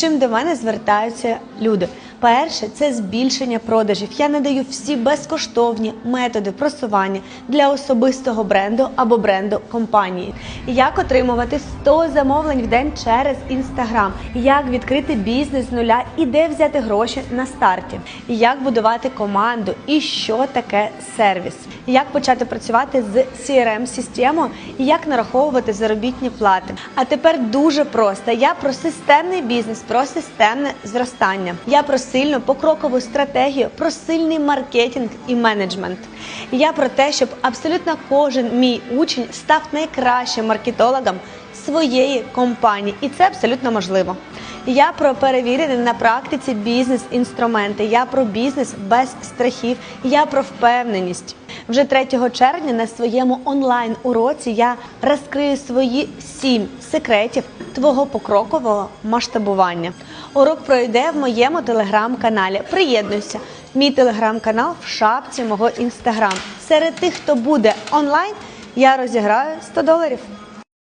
чим до мене звертаються люди. Перше це збільшення продажів. Я надаю всі безкоштовні методи просування для особистого бренду або бренду компанії. Як отримувати 100 замовлень в день через інстаграм, як відкрити бізнес з нуля і де взяти гроші на старті, як будувати команду і що таке сервіс, як почати працювати з crm системою і як нараховувати заробітні плати. А тепер дуже просто. Я про системний бізнес, про системне зростання. Я про сильну покрокову стратегію, про сильний маркетинг і менеджмент. Я про те, щоб абсолютно кожен мій учень став найкращим маркетологом своєї компанії, і це абсолютно можливо. Я про перевірені на практиці бізнес-інструменти. Я про бізнес без страхів. Я про впевненість. Вже 3 червня на своєму онлайн уроці я розкрию свої сім секретів твого покрокового масштабування. Урок пройде в моєму телеграм-каналі. Приєднуйся. Мій телеграм-канал в шапці мого інстаграм. Серед тих, хто буде онлайн, я розіграю 100 доларів.